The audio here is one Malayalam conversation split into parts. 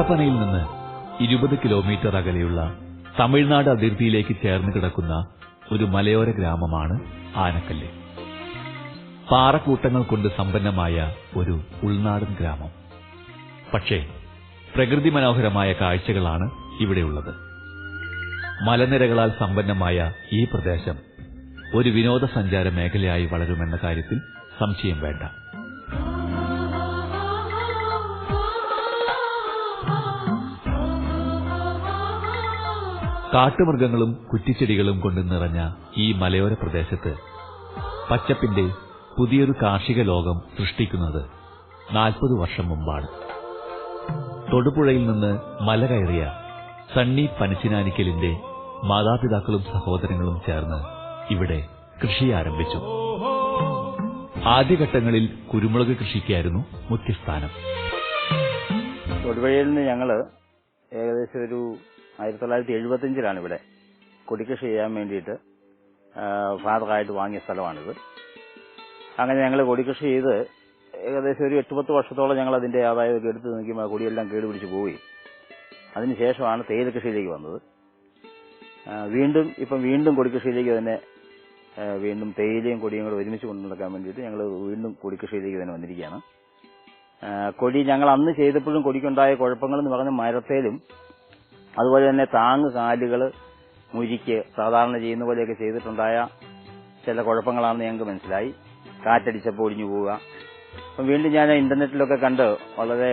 കട്ടപ്പനയിൽ നിന്ന് ഇരുപത് കിലോമീറ്റർ അകലെയുള്ള തമിഴ്നാട് അതിർത്തിയിലേക്ക് ചേർന്ന് കിടക്കുന്ന ഒരു മലയോര ഗ്രാമമാണ് ആനക്കല്ല്. പാറക്കൂട്ടങ്ങൾ കൊണ്ട് സമ്പന്നമായ ഒരു ഉൾനാടൻ ഗ്രാമം. പക്ഷേ പ്രകൃതി മനോഹരമായ കാഴ്ചകളാണ് ഇവിടെയുള്ളത്. മലനിരകളാൽ സമ്പന്നമായ ഈ പ്രദേശം ഒരു വിനോദസഞ്ചാര മേഖലയായി വളരുമെന്ന കാര്യത്തിൽ സംശയം വേണ്ട. കാട്ടുമൃഗങ്ങളും കുറ്റിച്ചെടികളും കൊണ്ട് നിറഞ്ഞ ഈ മലയോര പ്രദേശത്ത് പച്ചപ്പിന്റെ പുതിയൊരു കാർഷിക ലോകം സൃഷ്ടിക്കുന്നത് നാൽപ്പത് വർഷം മുമ്പാണ്. തൊടുപുഴയിൽ നിന്ന് മല കയറിയ സണ്ണി പനച്ചിനാനിക്കലിന്റെ മാതാപിതാക്കളും സഹോദരങ്ങളും ചേർന്ന് ഇവിടെ കൃഷി ആരംഭിച്ചു. ആദ്യഘട്ടങ്ങളിൽ കുരുമുളക് കൃഷിക്കായിരുന്നു മുഖ്യസ്ഥാനം. തൊടുപുഴയിൽ നിന്ന് ഞങ്ങൾ ഏകദേശം ഒരു ആയിരത്തി തൊള്ളായിരത്തി എഴുപത്തിയഞ്ചിലാണ് ഇവിടെ കൊടിക്കൃഷി ചെയ്യാൻ വേണ്ടിയിട്ട് ഫാദറായിട്ട് വാങ്ങിയ സ്ഥലമാണിത്. അങ്ങനെ ഞങ്ങൾ കൊടിക്കൃഷി ചെയ്ത് ഏകദേശം ഒരു എട്ട് പത്ത് വർഷത്തോളം ഞങ്ങൾ അതിന്റെ ആദായമൊക്കെ എടുത്ത് നിൽക്കുമ്പോൾ കൊടിയെല്ലാം കേടുപിടിച്ച് പോയി. അതിനുശേഷമാണ് തേയില കൃഷിയിലേക്ക് വന്നത്. വീണ്ടും ഇപ്പം വീണ്ടും കൊടിക്കൃഷിയിലേക്ക് തന്നെ വീണ്ടും തേയിലയും കൊടിയും കൂടെ ഒരുമിച്ച് കൊണ്ടു നടക്കാൻ വേണ്ടിയിട്ട് ഞങ്ങൾ വീണ്ടും കൊടിക്കൃഷിയിലേക്ക് തന്നെ വന്നിരിക്കുകയാണ്. കൊടി ഞങ്ങൾ അന്ന് ചെയ്തപ്പോഴും കൊടിക്കുണ്ടായ കുഴപ്പങ്ങൾ എന്ന് പറഞ്ഞ മരത്തേലും അതുപോലെ തന്നെ താങ്ങ് കാലുകൾ മുരിക്ക് സാധാരണ ചെയ്യുന്ന പോലെയൊക്കെ ചെയ്തിട്ടുണ്ടായ ചില കുഴപ്പങ്ങളാണെന്ന് ഞങ്ങൾക്ക് മനസ്സിലായി. കാറ്റടിച്ചപ്പോൾ ഒടിഞ്ഞു പോവുക. അപ്പം വീണ്ടും ഞാൻ ഇന്റർനെറ്റിലൊക്കെ കണ്ട് വളരെ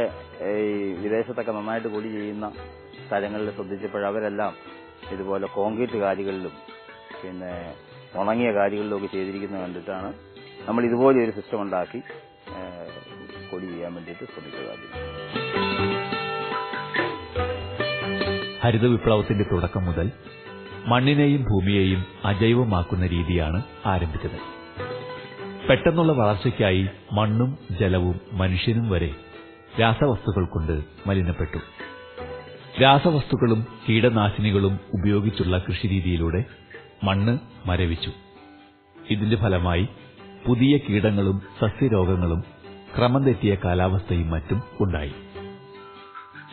ഈ വിദേശത്തൊക്കെ നന്നായിട്ട് കൂടി ചെയ്യുന്ന സ്ഥലങ്ങളിൽ ശ്രദ്ധിച്ചപ്പോൾ അവരെല്ലാം ഇതുപോലെ കോൺക്രീറ്റ് കാര്യങ്ങളിലും പിന്നെ ഉണങ്ങിയ കാര്യങ്ങളിലൊക്കെ ചെയ്തിരിക്കുന്നത് കണ്ടിട്ടാണ് നമ്മൾ ഇതുപോലെ ഒരു സിസ്റ്റം ഉണ്ടാക്കി കൊടി ചെയ്യാൻ വേണ്ടിയിട്ട് ശ്രമിച്ചത് ആദ്യം. ഹരിത വിപ്ലവത്തിന്റെ തുടക്കം മുതൽ മണ്ണിനെയും ഭൂമിയെയും അജൈവമാക്കുന്ന രീതിയാണ് ആരംഭിച്ചത്. പെട്ടെന്നുള്ള വളർച്ചയ്ക്കായി മണ്ണും ജലവും മനുഷ്യനും വരെ രാസവസ്തുക്കൾ കൊണ്ട് മലിനപ്പെട്ടു. രാസവസ്തുക്കളും കീടനാശിനികളും ഉപയോഗിച്ചുള്ള കൃഷിരീതിയിലൂടെ മണ്ണ് മരവിച്ചു. ഇതിന്റെ ഫലമായി പുതിയ കീടങ്ങളും സസ്യരോഗങ്ങളും ക്രമം തെറ്റിയ കാലാവസ്ഥയും മറ്റും ഉണ്ടായി.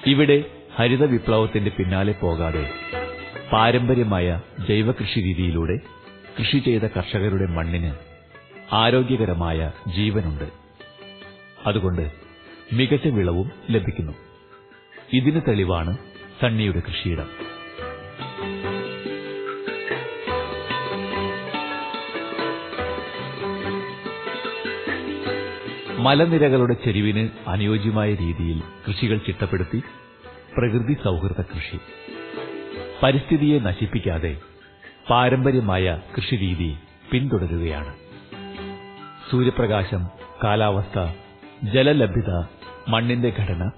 ഇവിടെ ഹരിത വിപ്ലവത്തിന്റെ പിന്നാലെ പോകാതെ പാരമ്പര്യമായ ജൈവകൃഷി രീതിയിലൂടെ കൃഷി ചെയ്ത കർഷകരുടെ മണ്ണിന് ആരോഗ്യകരമായ ജീവനുണ്ട്. അതുകൊണ്ട് മികച്ച വിളവും ലഭിക്കുന്നു. ഇതിന് തെളിവാണ് സണ്ണിയുടെ കൃഷിയിടം. മലനിരകളുടെ ചെരിവിന് അനുയോജ്യമായ രീതിയിൽ കൃഷികൾ ചിട്ടപ്പെടുത്തി പ്രകൃതി സൗഹൃദ കൃഷി. പരിസ്ഥിതിയെ നശിപ്പിക്കാതെ പാരമ്പര്യമായ കൃഷിരീതി പിന്തുടരുകയാണ്. സൂര്യപ്രകാശം കാലാവസ്ഥ ജലലഭ്യത മണ്ണിന്റെ ഘടന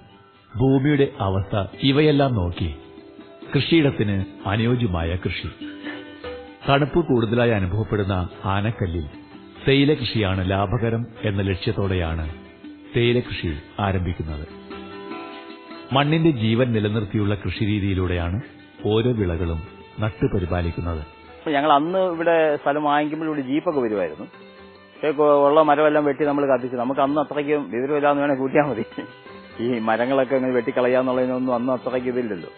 ഭൂമിയുടെ അവസ്ഥ ഇവയെല്ലാം നോക്കി കൃഷിയിടത്തിന് അനുയോജ്യമായ കൃഷി. തണുപ്പ് കൂടുതലായി അനുഭവപ്പെടുന്ന ആനക്കല്ലിൽ തേയില കൃഷിയാണ് ലാഭകരം എന്ന ലക്ഷ്യത്തോടെയാണ് തേയില കൃഷി ആരംഭിക്കുന്നത്. മണ്ണിന്റെ ജീവൻ നിലനിർത്തിയുള്ള കൃഷിരീതിയിലൂടെയാണ് ഓരോ വിളകളും നട്ടുപരിപാലിക്കുന്നത്. ഞങ്ങൾ അന്ന് ഇവിടെ സ്ഥലം വാങ്ങിക്കുമ്പോൾ ഇവിടെ ജീപ്പൊക്കെ വരുമായിരുന്നു. ഉള്ള മരമെല്ലാം വെട്ടി നമ്മൾ കത്തിച്ചു. നമുക്ക് അന്ന് അത്രയ്ക്കും വിവരമില്ലാന്ന് വേണേൽ കൂട്ടിയാൽ മതി. ഈ മരങ്ങളൊക്കെ അങ്ങനെ വെട്ടിക്കളയാന്നുള്ളതിനൊന്നും അന്ന് അത്രയ്ക്ക് ഇതില്ലല്ലോ.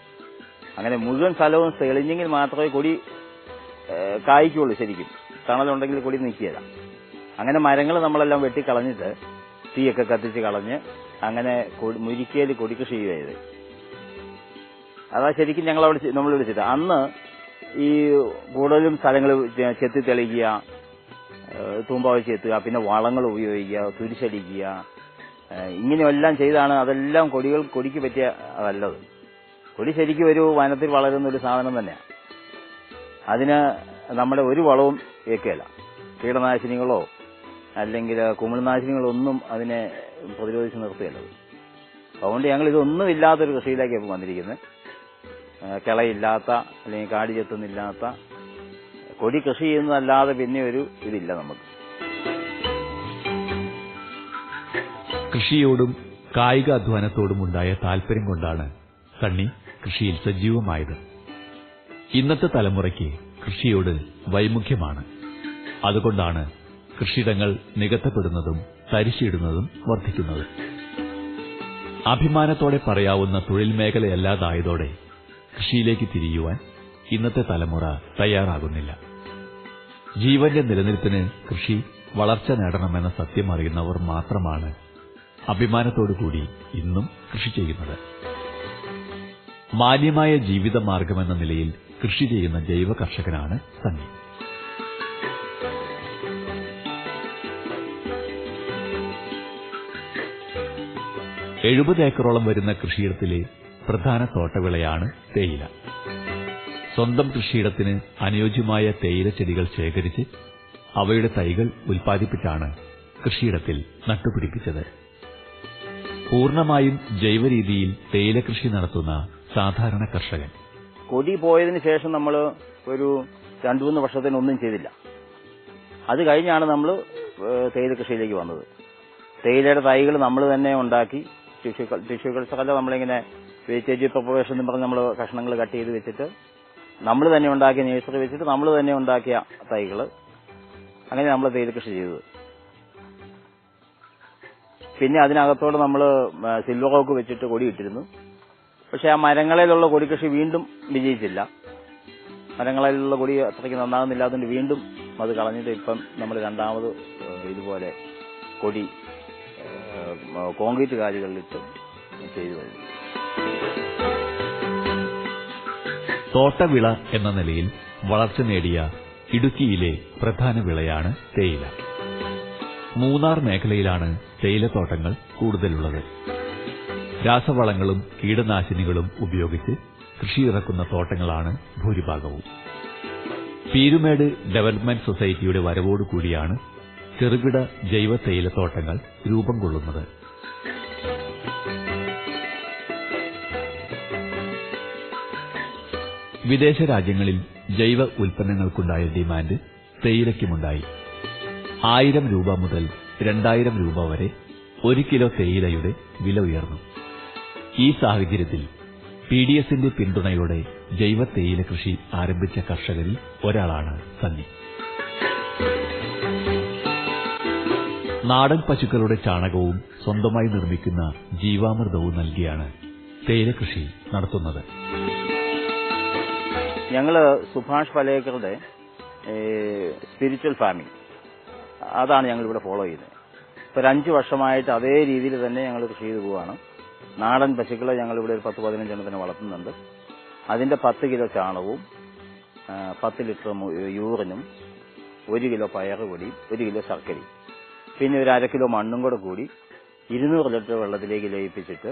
അങ്ങനെ മുഴുവൻ സ്ഥലവും തെളിഞ്ഞെങ്കിൽ മാത്രമേ കൊടി കായ്ക്കുള്ളൂ ശരിക്കും. തണലുണ്ടെങ്കിൽ കൊടി നിൽക്കുകയില്ല. അങ്ങനെ മരങ്ങൾ നമ്മളെല്ലാം വെട്ടിക്കളഞ്ഞിട്ട് തീയൊക്കെ കത്തിച്ച് കളഞ്ഞ് അങ്ങനെ മുരിക്കയിൽ കൊടിക്കൃഷി ചെയ്യുകയത് അതാ ശരിക്കും ഞങ്ങൾ അവിടെ നമ്മൾ വിളിച്ചിട്ട് അന്ന് ഈ കൂടുതലും സ്ഥലങ്ങൾ ചെത്തി തെളിക്കുക തൂമ്പാവി എത്തുക പിന്നെ വളങ്ങൾ ഉപയോഗിക്കുക തുരിശടിക്കുക ഇങ്ങനെയെല്ലാം ചെയ്താണ് അതെല്ലാം കൊടികൾ കൊടിക്ക് പറ്റിയ അതല്ലത്. കൊടി ശരിക്കും ഒരു വനത്തിൽ വളരുന്ന ഒരു സാധനം തന്നെയാണ് അതിന് നമ്മുടെ ഒരു വളവും ഏക്കുകയില്ല കീടനാശിനികളോ അല്ലെങ്കിൽ കുമിൾനാശിനികളൊന്നും അതിനെ പ്രതിരോധിച്ച് നിർത്തുകയുള്ളത് അതുകൊണ്ട് ഞങ്ങൾ ഇതൊന്നും ഇല്ലാത്തൊരു കൃഷിയിലേക്ക് ഇപ്പം വന്നിരിക്കുന്നത്. കിളയില്ലാത്ത അല്ലെങ്കിൽ കാടി ചെത്തുന്നില്ലാത്ത കൊടി കൃഷി ചെയ്യുന്നതല്ലാതെ പിന്നെ ഒരു ഇതില്ല നമുക്ക്. കൃഷിയോടും കായിക അധ്വാനത്തോടും ഉണ്ടായ താല്പര്യം കൊണ്ടാണ് സണ്ണി കൃഷിയിൽ സജീവമായത്. ഇന്നത്തെ തലമുറയ്ക്ക് കൃഷിയോട് വൈമുഖ്യമാണ്. അതുകൊണ്ടാണ് കൃഷിയിടങ്ങൾ നികത്തപ്പെടുന്നതും തരിശിടുന്നതും വർദ്ധിക്കുന്നത്. അഭിമാനത്തോടെ പറയാവുന്ന തൊഴിൽ മേഖലയല്ലാതായതോടെ കൃഷിയിലേക്ക് തിരിയുവാൻ ഇന്നത്തെ തലമുറ തയ്യാറാകുന്നില്ല. ജീവന്റെ നിലനിൽപ്പിന് കൃഷി വളർച്ച നേടണമെന്ന സത്യം അറിയുന്നവർ മാത്രമാണ് അഭിമാനത്തോടുകൂടി ഇന്നും കൃഷി ചെയ്യുന്നത്. മാന്യമായ ജീവിതമാർഗമെന്ന നിലയിൽ കൃഷി ചെയ്യുന്ന ജൈവ കർഷകനാണ് സണ്ണി. എഴുപത് ഏക്കറോളം വരുന്ന കൃഷിയിടത്തിലെ പ്രധാന തോട്ടവിളയാണ് തേയില. സ്വന്തം കൃഷിയിടത്തിന് അനുയോജ്യമായ തേയില ചെടികൾ ശേഖരിച്ച് അവയുടെ തൈകൾ ഉൽപ്പാദിപ്പിച്ചാണ് കൃഷിയിടത്തിൽ നട്ടുപിടിപ്പിച്ചത്. പൂർണമായും ജൈവരീതിയിൽ തേയില കൃഷി നടത്തുന്ന സാധാരണ കർഷകൻ. കൊടി പോയതിന് ശേഷം നമ്മൾ ഒരു രണ്ടു മൂന്ന് വർഷത്തിന് ഒന്നും ചെയ്തില്ല. അത് കഴിഞ്ഞാണ് നമ്മൾ തേയില കൃഷിയിലേക്ക് വന്നത്. തേയിലയുടെ തൈകൾ നമ്മൾ തന്നെ ഉണ്ടാക്കി ടിഷ്യൂ ടിഷ്യൂ കൾച്ചറല്ല നമ്മളിങ്ങനെ വേസ്റ്റേജ് പ്രൊപ്പറേഷൻ എന്ന് പറഞ്ഞ് നമ്മൾ കഷ്ണങ്ങൾ കട്ട് ചെയ്ത് വെച്ചിട്ട് നമ്മൾ തന്നെ ഉണ്ടാക്കിയ നേഴ്സറി വെച്ചിട്ട് നമ്മൾ തന്നെ ഉണ്ടാക്കിയ തൈകൾ അങ്ങനെ നമ്മൾ തേയില കൃഷി ചെയ്തത്. പിന്നെ അതിനകത്തോട് നമ്മൾ സിൽവർ ഓക്ക് വെച്ചിട്ട് കൊടിയിട്ടിരുന്നു പക്ഷെ ആ മരങ്ങളിലുള്ള കൊടി കൃഷി വീണ്ടും വിജയിച്ചില്ല. മരങ്ങളിലുള്ള കൊടി അത്രയ്ക്ക് നന്നാകുന്നില്ല. അതുകൊണ്ട് വീണ്ടും അത് കളഞ്ഞിട്ട് ഇപ്പം നമ്മൾ രണ്ടാമത് ഇതുപോലെ കൊടി കോൺക്രീറ്റ് കാലുകളിലിട്ട് ചെയ്തു വരുന്നു തോട്ടവിള എന്ന നിലയിൽ വളർച്ച നേടിയ ഇടുക്കിയിലെ പ്രധാന വിളയാണ് തേയില. മൂന്നാർ മേഖലയിലാണ് തേയിലത്തോട്ടങ്ങൾ കൂടുതലുള്ളത്. രാസവളങ്ങളും കീടനാശിനികളും ഉപയോഗിച്ച് കൃഷിയിറക്കുന്ന തോട്ടങ്ങളാണ് ഭൂരിഭാഗവും. പീരുമേട് ഡെവലപ്മെന്റ് സൊസൈറ്റിയുടെ വരവോടുകൂടിയാണ് ചെറുകിട ജൈവ തേയിലത്തോട്ടങ്ങൾ രൂപം കൊള്ളുന്നത്. വിദേശ രാജ്യങ്ങളിൽ ജൈവ ഉൽപ്പന്നങ്ങൾക്കുണ്ടായ ഡിമാൻഡ് തേയിലയ്ക്കുമുണ്ടായി. ആയിരം രൂപ മുതൽ രണ്ടായിരം രൂപ വരെ ഒരു കിലോ തേയിലയുടെ വില ഉയർന്നു. ഈ സാഹചര്യത്തിൽ പി ഡി എസിന്റെ പിന്തുണയോടെ ജൈവ തേയില കൃഷി ആരംഭിച്ച കർഷകരിൽ ഒരാളാണ് സണ്ണി. നാടൻ പശുക്കളുടെ ചാണകവും സ്വന്തമായി നിർമ്മിക്കുന്ന ജീവാമൃതവും നൽകിയാണ് തേയില കൃഷി നടത്തുന്നത്. ഞങ്ങൾ സുഭാഷ് പലേക്കറുടെ സ്പിരിച്വൽ ഫാമിംഗ് അതാണ് ഞങ്ങൾ ഇവിടെ ഫോളോ ചെയ്യുന്നത്. ഇപ്പൊ ഒരു വർഷമായിട്ട് അതേ രീതിയിൽ തന്നെ ഞങ്ങൾ കൃഷി ചെയ്തു പോവാണ്. നാടൻ പശുക്കളെ ഞങ്ങൾ ഇവിടെ ഒരു പത്ത് പതിനഞ്ചെണ്ണത്തിന് വളർത്തുന്നുണ്ട്. അതിന്റെ പത്ത് കിലോ ചാണകവും പത്ത് ലിറ്റർ യൂറിനും ഒരു കിലോ പയറുപൊടിയും ഒരു കിലോ ശർക്കരയും. പിന്നെ ഒരു അര കിലോ മണ്ണും കൂടെ കൂടി ഇരുന്നൂറ് ലിറ്റർ വെള്ളത്തിലേക്ക് ലയിപ്പിച്ചിട്ട്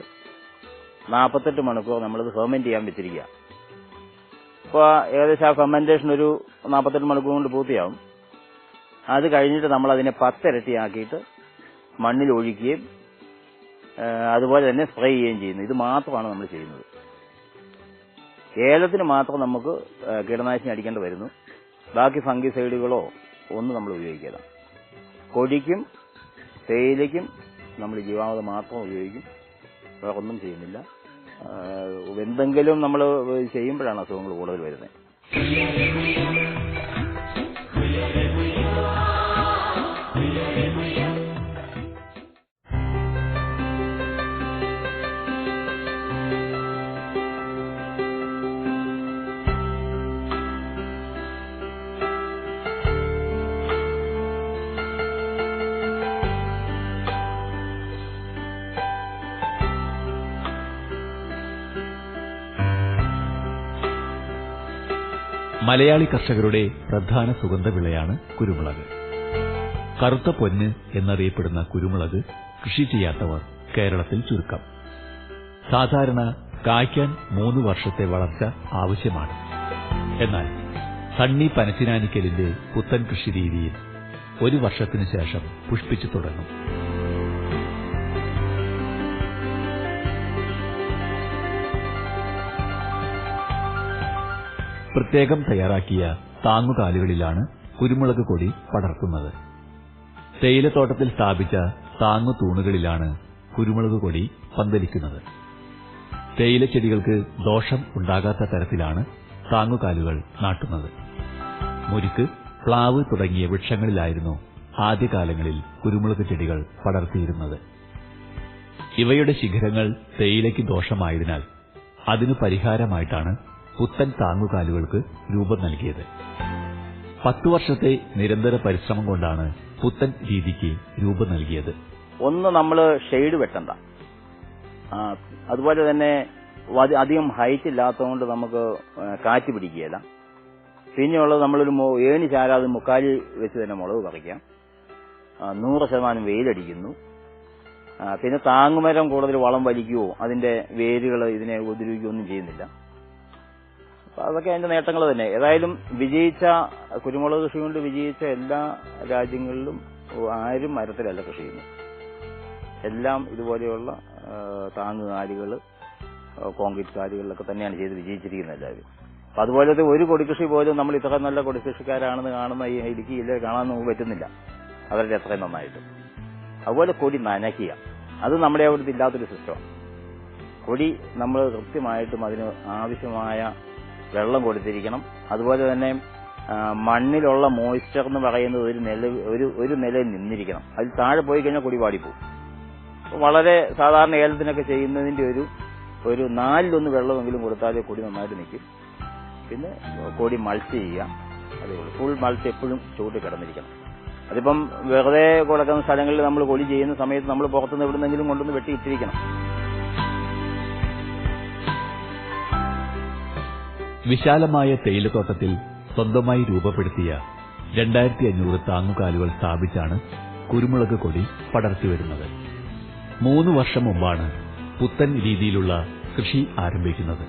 നാൽപ്പത്തെട്ട് മണിക്കൂർ നമ്മളത് ഫെർമെന്റ് ചെയ്യാൻ വെച്ചിരിക്കുക. അപ്പോൾ ഏകദേശം ആ ഫെർമെന്റേഷൻ ഒരു നാൽപ്പത്തെട്ട് മണിക്കൂർ കൊണ്ട് പൂർത്തിയാവും. അത് കഴിഞ്ഞിട്ട് നമ്മൾ അതിനെ പത്തിരട്ടിയാക്കിയിട്ട് മണ്ണിൽ ഒഴിക്കുകയും അതുപോലെ തന്നെ സ്പ്രേ ചെയ്യുകയും ചെയ്യുന്നു. ഇത് മാത്രമാണ് നമ്മൾ ചെയ്യുന്നത്. ഏലത്തിന് മാത്രം നമുക്ക് കീടനാശിനി അടിക്കേണ്ടി വരുന്നു. ബാക്കി ഫംഗിസൈഡുകളോ ഒന്നും നമ്മൾ ഉപയോഗിക്കില്ല കൊടിക്കും തേയിലയ്ക്കും നമ്മൾ ജീവാമൃതം മാത്രം ഉപയോഗിക്കും. വേറെ ഒന്നും ചെയ്യുന്നില്ല എന്തെങ്കിലും നമ്മൾ ചെയ്യുമ്പോഴാണ് അസുഖങ്ങൾ കൂടുതൽ വരുന്നത്. മലയാളി കർഷകരുടെ പ്രധാന സുഗന്ധവിളയാണ് കുരുമുളക്. കറുത്ത പൊന്ന് എന്നറിയപ്പെടുന്ന കുരുമുളക് കൃഷി ചെയ്യാത്തവർ കേരളത്തിൽ ചുരുക്കം. സാധാരണ കായ്ക്കാൻ മൂന്ന് വർഷത്തെ വളർച്ച ആവശ്യമാണ്. എന്നാൽ സണ്ണി പനച്ചിനാനിക്കലിന്റെ പുത്തൻ കൃഷി രീതിയിൽ ഒരു വർഷത്തിനു ശേഷം പുഷ്പിച്ചു തുടങ്ങും. പ്രത്യേകം തയ്യാറാക്കിയ താങ്ങുകാലുകളിലാണ് കുരുമുളക് കൊടി പടർത്തുന്നത്. തേയിലത്തോട്ടത്തിൽ സ്ഥാപിച്ച താങ്ങു തൂണുകളിലാണ് കുരുമുളക് കൊടി പന്തലിക്കുന്നത്. തേയില ചെടികൾക്ക് ദോഷം ഉണ്ടാകാത്ത തരത്തിലാണ് താങ്ങുകാലുകൾ നാട്ടുന്നത്. മുരിക്ക് പ്ലാവ് തുടങ്ങിയ വൃക്ഷങ്ങളിലായിരുന്നു ആദ്യകാലങ്ങളിൽ കുരുമുളക് ചെടികൾ പടർത്തിയിരുന്നത്. ഇവയുടെ ശിഖരങ്ങൾ തേയിലയ്ക്ക് ദോഷമായതിനാൽ അതിനു പരിഹാരമായിട്ടാണ് പുത്തൻ താങ്ങുകാലുകൾക്ക് രൂപം നൽകിയത്. പത്തു വർഷത്തെ നിരന്തര പരിശ്രമം കൊണ്ടാണ് പുത്തൻ രീതിക്ക് രൂപം നൽകിയത്. ഒന്ന് നമ്മൾ ഷെയ്ഡ് വെട്ടണ്ട. അതുപോലെ തന്നെ അധികം ഹൈറ്റ് ഇല്ലാത്തതുകൊണ്ട് നമുക്ക് കാറ്റ് പിടിക്കുകയില്ല. പിന്നെയുള്ളത് നമ്മളൊരു ഏണി ചാരാതെ മുക്കാലി വെച്ച് തന്നെ മുളക് പറിക്കാം. നൂറ് ശതമാനം വെയിലടിക്കുന്നു. പിന്നെ താങ്ങുമരം കൂടുതൽ വളം വലിക്കുകയോ അതിന്റെ വേരുകൾ ഇതിനെ ഉപദ്രവിക്കുകയോ ഒന്നും ചെയ്യുന്നില്ല. അതൊക്കെ അതിന്റെ നേട്ടങ്ങൾ തന്നെ. ഏതായാലും വിജയിച്ച കുരുമുളക് കൃഷി കൊണ്ട് വിജയിച്ച എല്ലാ രാജ്യങ്ങളിലും ആരും മരത്തിലല്ല കൃഷി ചെയ്യുന്നത്. എല്ലാം ഇതുപോലെയുള്ള താങ്ങ് താങ്ങുകാലുകൾ കോൺക്രീറ്റ് കാലുകളിലൊക്കെ തന്നെയാണ് ചെയ്ത് വിജയിച്ചിരിക്കുന്നത് എല്ലാവരും. അപ്പൊ അതുപോലത്തെ ഒരു കൊടിക്കൃഷി പോലും നമ്മൾ ഇത്ര നല്ല കൊടിക്കൃഷിക്കാരാണെന്ന് കാണുന്ന ഈ ഇടുക്കിയിൽ കാണാൻ നമുക്ക് പറ്റുന്നില്ല. അവരുടെ അത്രയും നന്നായിട്ട്. അതുപോലെ കൊടി നനയ്ക്കുക. അത് നമ്മുടെ അവിടുത്തെ ഇല്ലാത്തൊരു സിസ്റ്റമാണ് കൊടി നമ്മൾ കൃത്യമായിട്ടും അതിന് ആവശ്യമായ വെള്ളം കൊടുത്തിരിക്കണം. അതുപോലെ തന്നെ മണ്ണിലുള്ള മോയ്സ്ചർ എന്ന് പറയുന്നത് ഒരു നില ഒരു ഒരു നിലയിൽ നിന്നിരിക്കണം. അതിൽ താഴെ പോയി കഴിഞ്ഞാൽ കൊടി പോകും വളരെ സാധാരണ ഏലത്തിനൊക്കെ ചെയ്യുന്നതിന്റെ ഒരു ഒരു നാലിലൊന്ന് വെള്ളമെങ്കിലും കൊടുത്താലേ കൊടി നന്നായിട്ട് നിൽക്കും. പിന്നെ കൊടി മൾച്ച് ചെയ്യാം അതേ ഫുൾ മൾച്ച് എപ്പോഴും ചൂട്ട് കിടന്നിരിക്കണം. അതിപ്പം വെറുതെ കൊടുക്കുന്ന സ്ഥലങ്ങളിൽ നമ്മൾ കൊടി ചെയ്യുന്ന സമയത്ത് നമ്മൾ പുറത്തുനിന്ന് എവിടുന്നെങ്കിലും കൊണ്ടുവന്ന് വെട്ടി വിശാലമായ തേയിലത്തോട്ടത്തിൽ സ്വന്തമായി രൂപപ്പെടുത്തിയ രണ്ടായിരത്തി അഞ്ഞൂറ് താങ്ങുകാലുകൾ സ്ഥാപിച്ചാണ് കുരുമുളക് കൊടി പടർത്തിവരുന്നത് മൂന്ന് വർഷം മുമ്പാണ് പുത്തൻ രീതിയിലുള്ള കൃഷി ആരംഭിക്കുന്നത്.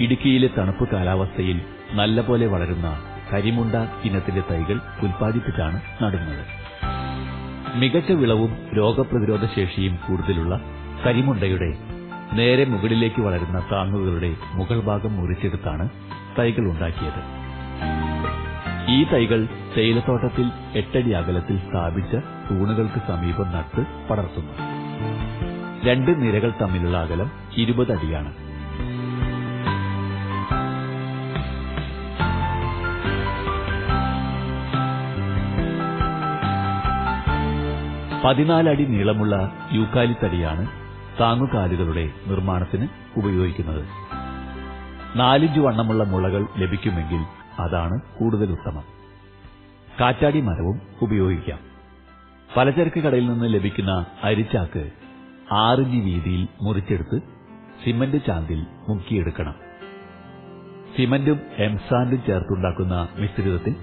ഇടുക്കിയിലെ തണുപ്പ് കാലാവസ്ഥയിൽ നല്ലപോലെ വളരുന്ന കരിമുണ്ട ഇനത്തിന്റെ തൈകൾ ഉൽപ്പാദിപ്പിച്ചാണ് നടുന്നത്. മികച്ച വിളവും രോഗപ്രതിരോധ ശേഷിയും കൂടുതലുള്ള കരിമുണ്ടയുടെ നേരെ മുകളിലേക്ക് വളരുന്ന താങ്ങുകളുടെ മുകൾ ഭാഗം മുറിച്ചെടുത്താണ് തൈകൾ ഉണ്ടാക്കിയത്. ഈ തൈകൾ തേയിലത്തോട്ടത്തിൽ എട്ടടി അകലത്തിൽ സ്ഥാപിച്ച തൂണുകൾക്ക് സമീപം നട്ട് പടർത്തുന്നു. രണ്ട് നിരകൾ തമ്മിലുള്ള അകലം ഇരുപത് അടിയാണ്. പതിനാലടി നീളമുള്ള യൂക്കാലിത്തടിയാണ് താങ്ങുകാലുകളുടെ നിർമ്മാണത്തിന് ഉപയോഗിക്കുന്നത്. നാലിഞ്ച് വണ്ണമുള്ള മുളകൾ ലഭിക്കുമെങ്കിൽ അതാണ് കൂടുതൽ ഉത്തമം. കാറ്റാടി മരവും ഉപയോഗിക്കാം. പലചരക്ക് കടയിൽ നിന്ന് ലഭിക്കുന്ന അരിച്ചാക്ക് ആറിഞ്ച് വീതിയിൽ മുറിച്ചെടുത്ത് സിമന്റ് ചാന്തിൽ മുക്കിയെടുക്കണം. സിമന്റും എംസാൻഡും ചേർത്തുണ്ടാക്കുന്ന മിശ്രിതത്തിൽ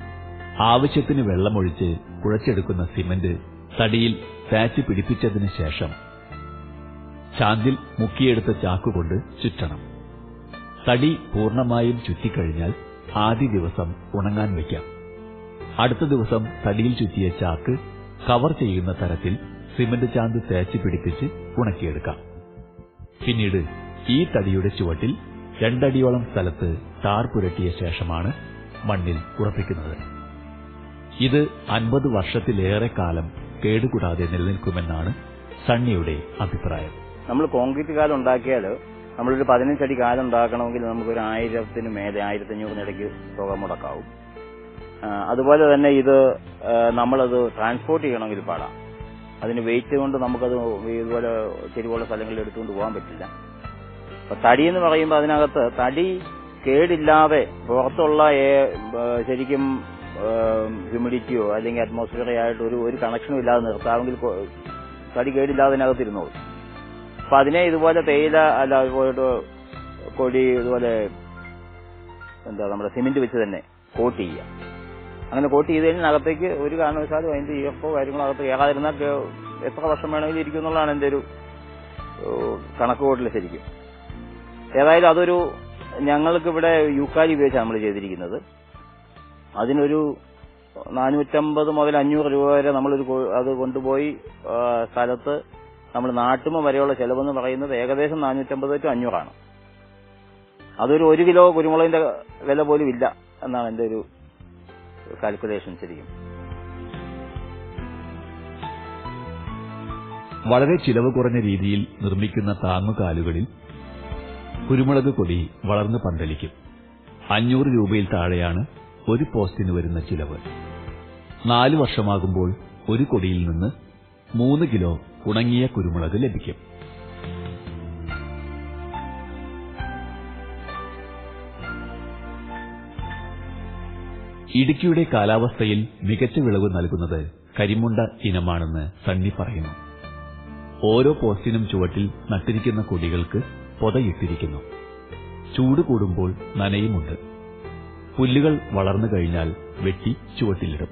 ആവശ്യത്തിന് വെള്ളമൊഴിച്ച് കുഴച്ചെടുക്കുന്ന സിമന്റ് തടിയിൽ പാച്ച് പിടിപ്പിച്ചതിന് ശേഷം ചാന്തിൽ മുക്കിയെടുത്ത ചാക്കുകൊണ്ട് ചുറ്റണം. തടി പൂർണമായും ചുറ്റിക്കഴിഞ്ഞാൽ ആദ്യ ദിവസം ഉണങ്ങാൻ വയ്ക്കാം. അടുത്ത ദിവസം തടിയിൽ ചുറ്റിയ ചാക്ക് കവർ ചെയ്യുന്ന തരത്തിൽ സിമന്റ് ചാന്ത് തേച്ച് പിടിപ്പിച്ച് ഉണക്കിയെടുക്കാം. പിന്നീട് ഈ തടിയുടെ ചുവട്ടിൽ രണ്ടടിയോളം സ്ഥലത്ത് ടാർ പുരട്ടിയ ശേഷമാണ് മണ്ണിൽ ഉറപ്പിക്കുന്നത്. ഇത് അൻപത് വർഷത്തിലേറെ കാലം കേടുകൂടാതെ നിലനിൽക്കുമെന്നാണ് സണ്ണിയുടെ അഭിപ്രായം. നമ്മൾ കോൺക്രീറ്റ് കാലം ഉണ്ടാക്കിയാൽ നമ്മളൊരു പതിനഞ്ചടി കാലം ഉണ്ടാക്കണമെങ്കിൽ നമുക്കൊരു ആയിരത്തിന് മേലെ ആയിരത്തഞ്ഞൂറിന് ഇടയ്ക്ക് തുക മുടക്കാവും. അതുപോലെ തന്നെ ഇത് നമ്മളത് ട്രാൻസ്പോർട്ട് ചെയ്യണമെങ്കിൽ പാടാം. അതിന് വെയിറ്റ് കൊണ്ട് നമുക്കത് ഇതുപോലെ ചെരുവുള്ള സ്ഥലങ്ങളിൽ എടുത്തുകൊണ്ട് പോകാൻ പറ്റില്ല. അപ്പൊ തടി എന്ന് പറയുമ്പോൾ അതിനകത്ത് തടി കേടില്ലാതെ പുറത്തുള്ള ശരിക്കും ഹ്യൂമിഡിറ്റിയോ അല്ലെങ്കിൽ അറ്റ്മോസ്ഫിയറോ ആയിട്ട് ഒരു ഒരു കണക്ഷനും ഇല്ലാതെ നിർത്താമെങ്കിൽ തടി കേടില്ലാതെ അതിനകത്ത് ഇരുന്നോളൂ. അപ്പൊ അതിനെ ഇതുപോലെ തേയില അല്ല കൊടി ഇതുപോലെ എന്താ നമ്മുടെ സിമെന്റ് വെച്ച് തന്നെ കോട്ട് ചെയ്യുക. അങ്ങനെ കോട്ട് ചെയ്ത് കഴിഞ്ഞാൽ അകത്തേക്ക് ഒരു കാരണവശാലും അതിന്റെ ഈർപ്പോ കാര്യങ്ങളോ അകത്ത് കയറാതിരുന്നാൽ എത്ര വർഷം വേണമെങ്കിലും ഇരിക്കും എന്നുള്ളതാണ് എന്റെ ഒരു കണക്ക് കൂട്ടൽ ശരിക്കും. ഏതായാലും അതൊരു ഞങ്ങൾക്ക് ഇവിടെ യൂക്കാലി ഉപയോഗിച്ചാണ് നമ്മൾ ചെയ്തിരിക്കുന്നത്. അതിനൊരു നാനൂറ്റമ്പത് മുതൽ അഞ്ഞൂറ് രൂപ വരെ നമ്മളൊരു അത് കൊണ്ടുപോയി സ്ഥലത്ത് നമ്മൾ നാട്ടുമ്പോ വരെയുള്ള ചെലവെന്ന് പറയുന്നത് ഏകദേശം നാനൂറ്റമ്പത് ടു അഞ്ഞൂറാണ്. അതൊരു ഒരു കിലോ കുരുമുളകിന്റെ വില പോലും ഇല്ല എന്നാണ് എന്റെ ഒരു കാൽക്കുലേഷൻ ശരിക്കും. വളരെ ചിലവ് കുറഞ്ഞ രീതിയിൽ നിർമ്മിക്കുന്ന താങ്ങുകാലുകളിൽ കുരുമുളക് കൊടി വളർന്ന് പന്തലിക്കും. അഞ്ഞൂറ് രൂപയിൽ താഴെയാണ് ഒരു പോസ്റ്റിന് വരുന്ന ചിലവ്. നാല് വർഷമാകുമ്പോൾ ഒരു കൊടിയിൽ നിന്ന് മൂന്ന് കിലോ ഉണങ്ങിയ കുരുമുളക് ലഭിക്കും. ഇടുക്കിയുടെ കാലാവസ്ഥയിൽ മികച്ച വിളവ് നൽകുന്നത് കരിമുണ്ട ഇനമാണെന്ന് സണ്ണി പറയുന്നു. ഓരോ പോസ്റ്റിനും ചുവട്ടിൽ നട്ടിരിക്കുന്ന കൊടികൾക്ക് പൊതയിട്ടിരിക്കുന്നു. ചൂട് കൂടുമ്പോൾ നനയുമുണ്ട്. പുല്ലുകൾ വളർന്നു കഴിഞ്ഞാൽ വെട്ടി ചുവട്ടിലിടും.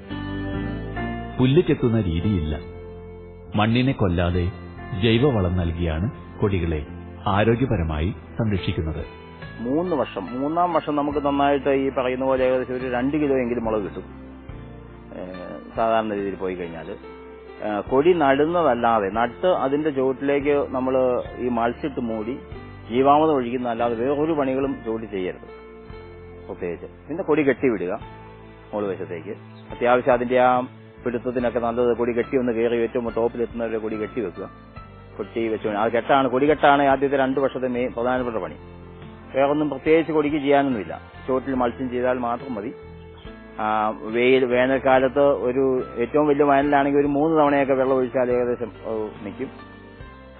പുല്ല് ചെത്തുന്ന രീതിയില്ല. മണ്ണിനെ കൊല്ലാതെ ജൈവവളം നൽകിയാണ് കൊടികളെ ആരോഗ്യപരമായി സംരക്ഷിക്കുന്നത്. മൂന്ന് വർഷം. മൂന്നാം വർഷം നമുക്ക് നന്നായിട്ട് ഈ പറയുന്ന പോലെ ഏകദേശം ഒരു രണ്ട് കിലോ എങ്കിലും മുളക് കിട്ടും. സാധാരണ രീതിയിൽ പോയി കഴിഞ്ഞാൽ കൊടി നടുന്നതല്ലാതെ നട്ട് അതിന്റെ ചുവട്ടിലേക്ക് നമ്മൾ ഈ മത്സ്യത്ത് മൂടി ജീവാമതം ഒഴിക്കുന്നതല്ലാതെ വേറൊരു പണികളും ജോലി ചെയ്യരുത്. പ്രത്യേകിച്ച്. പിന്നെ കൊടി കെട്ടിവിടുക മുകൾ വശത്തേക്ക്. അത്യാവശ്യം അതിന്റെ ആ പിടുത്തത്തിനൊക്കെ നല്ലത് കൊടി കെട്ടി ഒന്ന് കയറി ഏറ്റവും ടോപ്പിലെത്തുന്നവരെ കൊടി കെട്ടി വെക്കുക. കൊട്ടി വെച്ചു ആ കെട്ടാണ്. കൊടികെട്ടാണ് ആദ്യത്തെ രണ്ടു വർഷത്തെ മെയിൻ പ്രധാനപ്പെട്ട പണി. വേറൊന്നും പ്രത്യേകിച്ച് കൊടിക്ക് ചെയ്യാനൊന്നുമില്ല. ചോട്ടിൽ മത്സ്യം ചെയ്താൽ മാത്രം മതി. വെയിൽ വേനൽക്കാലത്ത് ഒരു ഏറ്റവും വലിയ വയനലാണെങ്കിൽ ഒരു മൂന്ന് തവണയൊക്കെ വെള്ളം ഒഴിച്ചാൽ ഏകദേശം നിൽക്കും.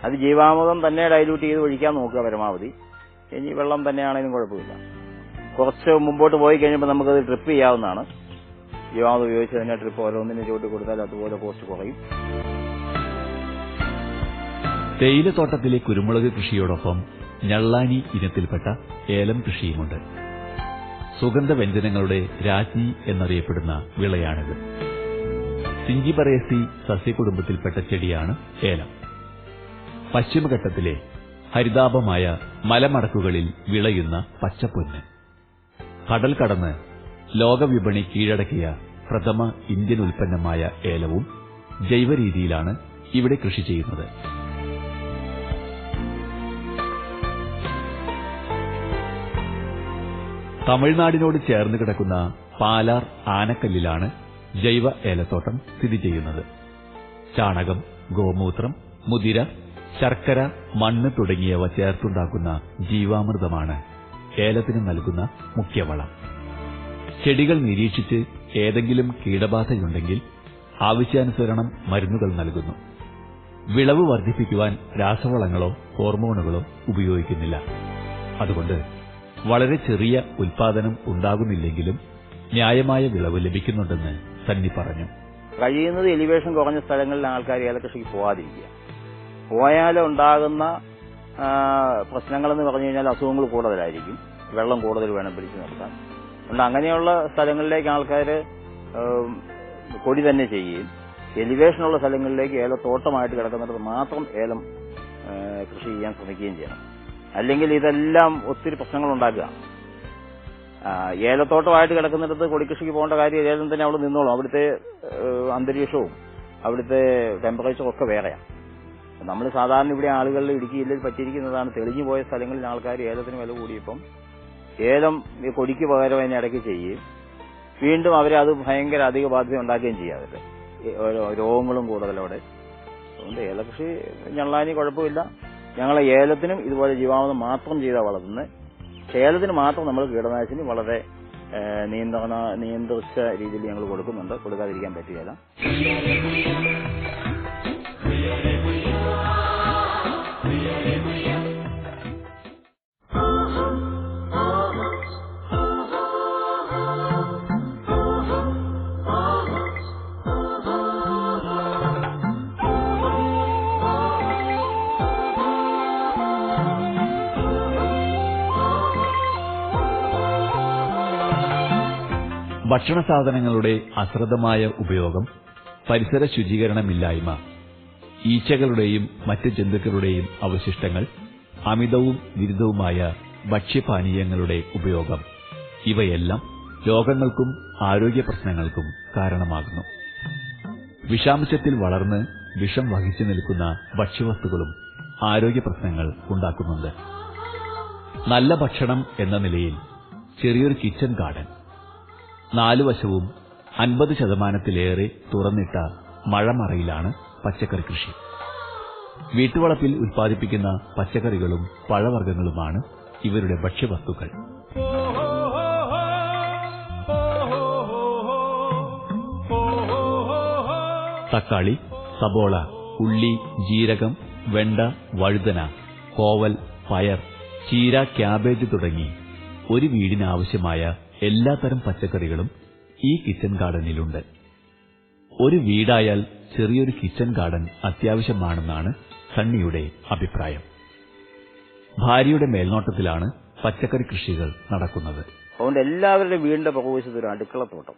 അത് ജീവാമൃതം തന്നെ ഡൈലൂട്ട് ചെയ്ത് ഒഴിക്കാൻ നോക്കുക പരമാവധി. ഇനി വെള്ളം തന്നെയാണെങ്കിലും കുഴപ്പമില്ല. കുറച്ച് മുമ്പോട്ട് പോയി കഴിയുമ്പോൾ നമുക്കത് ട്രിപ്പ് ചെയ്യാവുന്നതാണ്. ജീവാമൃതം ഉപയോഗിച്ച് തന്നെ ട്രിപ്പ് ഓരോന്നിന് ചൂട്ടി കൊടുത്താൽ അതുപോലെ കോസ്റ്റ് കുറയും. തേയിലത്തോട്ടത്തിലെ കുരുമുളക് കൃഷിയോടൊപ്പം ഞള്ളാനി ഇനത്തിൽപ്പെട്ട ഏലം കൃഷിയുമുണ്ട്. സുഗന്ധവ്യഞ്ജനങ്ങളുടെ രാജ്ഞി എന്നറിയപ്പെടുന്ന വിളയാണിത്. സിഞ്ചിപറേസി സസ്യകുടുംബത്തിൽപ്പെട്ട ചെടിയാണ് ഏലം. പശ്ചിമഘട്ടത്തിലെ ഹരിതാപമായ മലമടക്കുകളിൽ വിളയുന്ന പച്ചപ്പൊന്ന്. കടൽ കടന്ന് ലോകവിപണി കീഴടക്കിയ പ്രഥമ ഇന്ത്യൻ ഉൽപ്പന്നമായ ഏലവും ജൈവരീതിയിലാണ് ഇവിടെ കൃഷി ചെയ്യുന്നത്. തമിഴ്നാടിനോട് ചേർന്ന് കിടക്കുന്ന പാലാർ ആനക്കല്ലിലാണ് ജൈവ ഏലത്തോട്ടം സ്ഥിതി ചെയ്യുന്നത്. ചാണകം ഗോമൂത്രം മുതിര ശർക്കര മണ്ണ് തുടങ്ങിയവ ചേർത്തുണ്ടാക്കുന്ന ജീവാമൃതമാണ് ഏലത്തിന് നൽകുന്ന മുഖ്യവളം ചെടികൾ നിരീക്ഷിച്ച് ഏതെങ്കിലും കീടബാധയുണ്ടെങ്കിൽ ആവശ്യാനുസരണം മരുന്നുകൾ നൽകുന്നു. വിളവ് വർദ്ധിപ്പിക്കുവാൻ രാസവളങ്ങളോ ഹോർമോണുകളോ ഉപയോഗിക്കുന്നില്ല. അതുകൊണ്ട് വളരെ ചെറിയ ഉൽപാദനം ഉണ്ടാകുന്നില്ലെങ്കിലും ന്യായമായ വിളവ് ലഭിക്കുന്നുണ്ടെന്ന് സന്നി പറഞ്ഞു. കഴിയുന്നത് എലിവേഷൻ കുറഞ്ഞ സ്ഥലങ്ങളിൽ ആൾക്കാർ ഏലകൃഷിക്ക് പോകാതിരിക്കുക പോയാൽ ഉണ്ടാകുന്ന പ്രശ്നങ്ങളെന്ന് പറഞ്ഞു കഴിഞ്ഞാൽ അസുഖങ്ങൾ കൂടുതലായിരിക്കും. വെള്ളം കൂടുതൽ വേണം പിടിച്ചു നിർത്താൻ. അതുകൊണ്ട് അങ്ങനെയുള്ള സ്ഥലങ്ങളിലേക്ക് ആൾക്കാർ കൊടി തന്നെ ചെയ്യുകയും എലിവേഷനുള്ള സ്ഥലങ്ങളിലേക്ക് ഏലത്തോട്ടമായിട്ട് കിടക്കുന്നിടത്ത് മാത്രം ഏലം കൃഷി ചെയ്യാൻ ശ്രമിക്കുകയും ചെയ്യണം. അല്ലെങ്കിൽ ഇതെല്ലാം ഒത്തിരി പ്രശ്നങ്ങൾ ഉണ്ടാക്കുക. ഏലത്തോട്ടമായിട്ട് കിടക്കുന്നിടത്ത് കൊടിക്കൃഷിക്ക് പോകേണ്ട കാര്യം ഏലം തന്നെ അവിടെ നിന്നോളും. അവിടുത്തെ അന്തരീക്ഷവും അവിടുത്തെ ടെമ്പറേച്ചറും ഒക്കെ വേറെയാണ് നമ്മൾ സാധാരണ ഇവിടെ ആളുകളിൽ ഇടുക്കി ജില്ലയിൽ പറ്റിയിരിക്കുന്നതാണ് തെളിഞ്ഞു പോയ സ്ഥലങ്ങളിൽ ആൾക്കാർ ഏലത്തിന് വില കൂടിയപ്പം ഏലം ഈ കൊടിക്ക് പകരം അതിനെ ഇടയ്ക്ക് ചെയ്യുകയും വീണ്ടും അവരെ അത് ഭയങ്കര അധിക ബാധ്യത ഉണ്ടാക്കുകയും ചെയ്യും രോഗങ്ങളും കൂടുതലവിടെ അതുകൊണ്ട് ഏലകൃഷി ഞള്ളാനി കുഴപ്പമില്ല. ഞങ്ങൾ ഏലത്തിനും ഇതുപോലെ ജീവാമൃതം മാത്രം ചെയ്താൽ വളർത്തുന്നത് ഏലത്തിന് മാത്രം നമ്മൾ കീടനാശിനി വളരെ നിയന്ത്രണ നിയന്ത്രിച്ച രീതിയിൽ ഞങ്ങൾ കൊടുക്കുന്നുണ്ട്. കൊടുക്കാതിരിക്കാൻ പറ്റുകയില്ല ഭക്ഷണ സാധനങ്ങളുടെ അശ്രദ്ധമായ ഉപയോഗം പരിസര ശുചീകരണമില്ലായ്മ ഈച്ചകളുടെയും മറ്റ് ജന്തുക്കളുടെയും അവശിഷ്ടങ്ങൾ അമിതവും വിരുദ്ധവുമായ ഭക്ഷ്യപാനീയങ്ങളുടെ ഉപയോഗം. ഇവയെല്ലാം രോഗങ്ങൾക്കും ആരോഗ്യ പ്രശ്നങ്ങൾക്കും കാരണമാകുന്നു. വിഷാംശത്തിൽ വളർന്ന് വിഷം വഹിച്ചു നിൽക്കുന്ന ഭക്ഷ്യവസ്തുക്കളും ആരോഗ്യ പ്രശ്നങ്ങൾ ഉണ്ടാക്കുന്നുണ്ട്. നല്ല ഭക്ഷണം എന്ന നിലയിൽ ചെറിയൊരു കിച്ചൺ ഗാർഡൻ നാലു വശവും അൻപത് ശതമാനത്തിലേറെ തുറന്നിട്ട മഴമറയിലാണ് പച്ചക്കറി കൃഷി. വീട്ടുവളപ്പിൽ ഉൽപ്പാദിപ്പിക്കുന്ന പച്ചക്കറികളും പഴവർഗങ്ങളുമാണ് ഇവരുടെ ഭക്ഷ്യവസ്തുക്കൾ. തക്കാളി സബോള ഉള്ളി ജീരകം വെണ്ട വഴുതന കോവൽ പയർ ചീര ക്യാബേജ് തുടങ്ങി ഒരു വീടിനാവശ്യമായ എല്ലാത്തരം പച്ചക്കറികളും ഈ കിച്ചൺ ഗാർഡനിലുണ്ട് ഒരു വീടായാൽ ചെറിയൊരു കിച്ചൺ ഗാർഡൻ അത്യാവശ്യമാണെന്നാണ് സണ്ണിയുടെ അഭിപ്രായം. ഭാര്യയുടെ മേൽനോട്ടത്തിലാണ് പച്ചക്കറി കൃഷികൾ നടക്കുന്നത്. അതുകൊണ്ട് എല്ലാവരുടെ വീടിന്റെ പ്രവേശത്ത് ഒരു അടുക്കളത്തോട്ടം.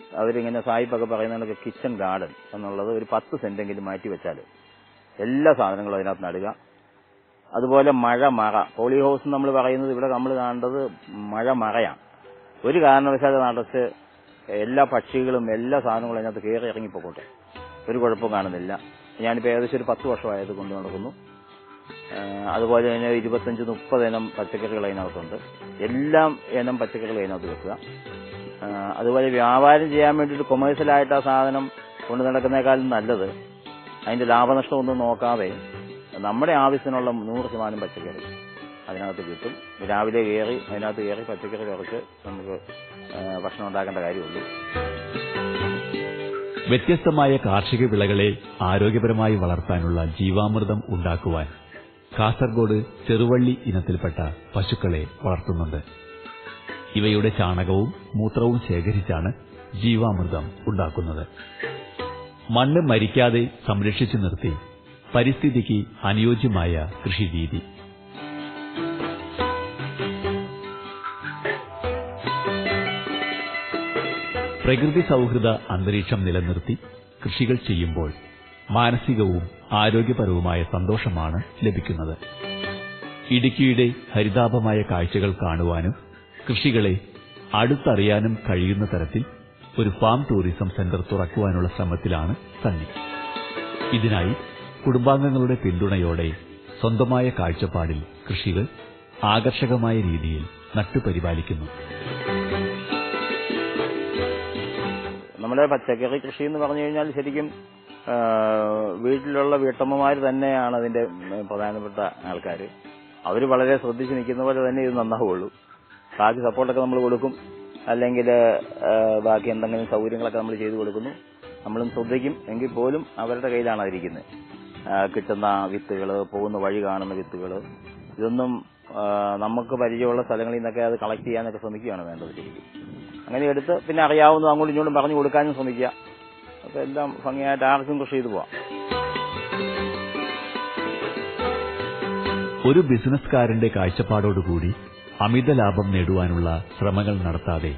അവരിങ്ങനെ സായിപ്പൊക്കെ പറയുന്നത് കിച്ചൺ ഗാർഡൻ എന്നുള്ളത് ഒരു പത്ത് സെന്റെങ്കിലും മാറ്റി വെച്ചാൽ എല്ലാ സാധനങ്ങളും അതിനകത്ത് നടുക. അതുപോലെ മഴ മറ പോളി ഹൗസ് നമ്മൾ പറയുന്നത് ഇവിടെ നമ്മൾ കാണേണ്ടത് മഴ മറയാണ് ഒരു കാരണവശാലും അടച്ച് എല്ലാ പക്ഷികളും എല്ലാ സാധനങ്ങളും അതിനകത്ത് കയറി ഇറങ്ങിപ്പോട്ടെ ഒരു കുഴപ്പം കാണുന്നില്ല. ഞാനിപ്പോൾ ഏകദേശം ഒരു പത്ത് വർഷമായത് കൊണ്ട് നടക്കുന്നു. അതുപോലെ തന്നെ ഇരുപത്തഞ്ച് മുപ്പത് ഇനം പച്ചക്കറികൾ അതിനകത്തുണ്ട്. എല്ലാം ഇനം പച്ചക്കറികൾ അതിനകത്ത് വെക്കുക. അതുപോലെ വ്യാപാരം ചെയ്യാൻ വേണ്ടിയിട്ട് കൊമേഴ്സ്യലായിട്ട് ആ സാധനം കൊണ്ട് നടക്കുന്നേക്കാളും നല്ലത് അതിന്റെ ലാഭനഷ്ടമൊന്നും നോക്കാതെ നമ്മുടെ ആവശ്യത്തിനുള്ള നൂറ് ശതമാനം പച്ചക്കറി. അതിനകത്ത് കിട്ടും. രാവിലെ കയറി അതിനകത്ത് കയറി പച്ചക്കറി കുറച്ച് നമുക്ക് ഭക്ഷണം ഉണ്ടാക്കേണ്ട കാര്യമുള്ളൂ. വ്യത്യസ്തമായ കാർഷിക വിളകളെ ആരോഗ്യപരമായി വളർത്താനുള്ള ജീവാമൃതം ഉണ്ടാക്കുവാൻ കാസർഗോഡ് ചെറുവള്ളി ഇനത്തിൽപ്പെട്ട പശുക്കളെ വളർത്തുന്നുണ്ട്. ഇവയുടെ ചാണകവും മൂത്രവും ശേഖരിച്ചാണ് ജീവാമൃതം ഉണ്ടാക്കുന്നത്. മണ്ണ് മരിക്കാതെ സംരക്ഷിച്ചു നിർത്തി പരിസ്ഥിതിക്ക് അനുയോജ്യമായ കൃഷിരീതി. പ്രകൃതി സൗഹൃദ അന്തരീക്ഷം നിലനിർത്തി കൃഷികൾ ചെയ്യുമ്പോൾ മാനസികവും ആരോഗ്യപരവുമായ സന്തോഷമാണ് ലഭിക്കുന്നത്. ഇടുക്കിയുടെ ഹരിതാപമായ കാഴ്ചകൾ കാണുവാനും കൃഷികളെ അടുത്തറിയാനും കഴിയുന്ന തരത്തിൽ ഒരു ഫാം ടൂറിസം സെന്റർ തുറക്കുവാനുള്ള ശ്രമത്തിലാണ് സണ്ണി. ഇതിനായി കുടുംബാംഗങ്ങളുടെ പിന്തുണയോടെ സ്വന്തമായ കാഴ്ചപ്പാടിൽ കൃഷികൾ ആകർഷകമായ രീതിയിൽ നട്ടുപരിപാലിക്കുന്നു. നമ്മുടെ പച്ചക്കറി കൃഷി എന്ന് പറഞ്ഞു കഴിഞ്ഞാൽ ശരിക്കും വീട്ടിലുള്ള വീട്ടമ്മമാർ തന്നെയാണ് അതിന്റെ പ്രധാനപ്പെട്ട ആൾക്കാർ അവർ വളരെ ശ്രദ്ധിച്ച് നിൽക്കുന്ന പോലെ തന്നെ ഇത് നന്നാവുള്ളൂ. ബാക്കി സപ്പോർട്ടൊക്കെ നമ്മൾ കൊടുക്കും. അല്ലെങ്കിൽ ബാക്കി എന്തെങ്കിലും സൗകര്യങ്ങളൊക്കെ നമ്മൾ ചെയ്തു കൊടുക്കുന്നു. നമ്മളും ശ്രദ്ധിക്കും. എങ്കിൽ പോലും അവരുടെ കയ്യിലാണ് അതിരിക്കുന്നത് കിട്ടുന്ന വിത്തുകൾ പോകുന്ന വഴി കാണുന്ന വിത്തുകൾ ഇതൊന്നും നമുക്ക് പരിചയമുള്ള സ്ഥലങ്ങളിൽ നിന്നൊക്കെ അത് കളക്ട് ചെയ്യാനൊക്കെ ശ്രമിക്കുകയാണ് വേണ്ടത് ശരിക്കും. അങ്ങനെ എടുത്ത് പിന്നെ അറിയാവുന്നത് അങ്ങോട്ടും ഇങ്ങോട്ടും പറഞ്ഞു കൊടുക്കാനും ശ്രമിക്കുക. അപ്പൊ എല്ലാം ഭംഗിയായിട്ട് ആർക്കും കൃഷി ചെയ്തു പോവാം. ഒരു ബിസിനസ്സുകാരന്റെ കാഴ്ചപ്പാടോടുകൂടി അമിത ലാഭം നേടുവാനുള്ള ശ്രമങ്ങൾ നടത്താതെ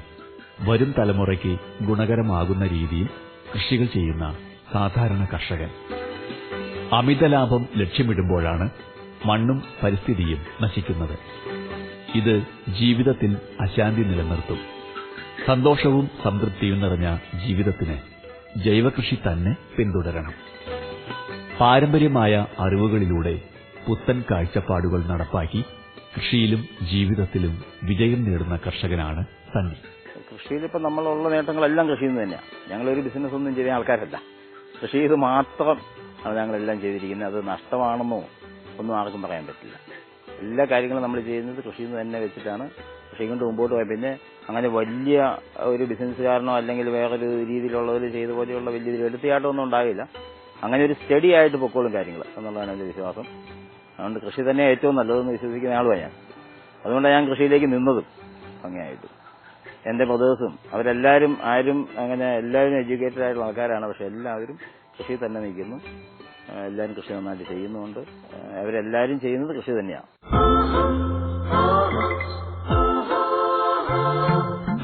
വരും തലമുറയ്ക്ക് ഗുണകരമാകുന്ന രീതിയിൽ കൃഷികൾ ചെയ്യുന്ന സാധാരണ കർഷകൻ. അമിത ലാഭം ലക്ഷ്യമിടുമ്പോഴാണ് മണ്ണും പരിസ്ഥിതിയും നശിക്കുന്നത്. ഇത് ജീവിതത്തിൽ അശാന്തി നിലനിർത്തും. സന്തോഷവും സംതൃപ്തിയും നിറഞ്ഞ ജീവിതത്തിന് ജൈവകൃഷി തന്നെ പിന്തുടരണം. പാരമ്പര്യമായ അറിവുകളിലൂടെ പുത്തൻ കാഴ്ചപ്പാടുകൾ നടപ്പാക്കി കൃഷിയിലും ജീവിതത്തിലും വിജയം നേടുന്ന കർഷകനാണ് സണ്ണി. കൃഷിയിൽ ഇപ്പം നമ്മളുള്ള നേട്ടങ്ങളെല്ലാം കൃഷിയിൽ നിന്ന് തന്നെയാണ് ഞങ്ങളൊരു ബിസിനസ് ഒന്നും ചെയ്യുന്ന ആൾക്കാരല്ല. കൃഷി ചെയ്ത് മാത്രം ആണ് ഞങ്ങളെല്ലാം ചെയ്തിരിക്കുന്നത്. അത് നഷ്ടമാണെന്നോ ഒന്നും ആർക്കും പറയാൻ പറ്റില്ല. എല്ലാ കാര്യങ്ങളും നമ്മൾ ചെയ്യുന്നത് കൃഷിയിൽ നിന്ന് തന്നെ വെച്ചിട്ടാണ് കൊണ്ട് മുമ്പോട്ട് പോയി പിന്നെ അങ്ങനെ വലിയ ഒരു ബിസിനസ്സുകാരനോ അല്ലെങ്കിൽ വേറൊരു രീതിയിലുള്ളവർ ചെയ്ത പോലെയുള്ള വലിയ എടുത്തിയാട്ടമൊന്നും ഉണ്ടാകില്ല അങ്ങനെ ഒരു സ്റ്റഡി ആയിട്ട് പൊക്കോളും കാര്യങ്ങൾ എന്നുള്ളതാണ് എന്റെ വിശ്വാസം. അതുകൊണ്ട് കൃഷി തന്നെ ഏറ്റവും നല്ലതെന്ന് വിശ്വസിക്കുന്ന ആളുമാണ് ഞാൻ. അതുകൊണ്ടാണ് ഞാൻ കൃഷിയിലേക്ക് നിന്നതും ഭംഗിയായിട്ട് എന്റെ ബ്രദേഴ്സും അവരെല്ലാവരും ആരും അങ്ങനെ എല്ലാവരും എഡ്യൂക്കേറ്റഡ് ആയിട്ടുള്ള ആൾക്കാരാണ്. പക്ഷെ എല്ലാവരും കൃഷി തന്നെ നിൽക്കുന്നു. എല്ലാവരും കൃഷി നന്നായിട്ട് ചെയ്യുന്നുണ്ട് അവരെല്ലാവരും ചെയ്യുന്നത് കൃഷി തന്നെയാണ്.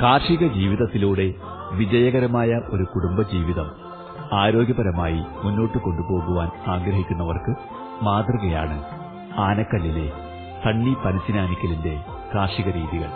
കാർഷിക ജീവിതത്തിലൂടെ വിജയകരമായ ഒരു കുടുംബജീവിതം ആരോഗ്യപരമായി മുന്നോട്ട് കൊണ്ടുപോകുവാൻ ആഗ്രഹിക്കുന്നവർക്ക് മാതൃകയാണ് ആനക്കല്ലിലെ സണ്ണി പനച്ചിനാനിക്കലിന്റെ കാർഷിക രീതികൾ.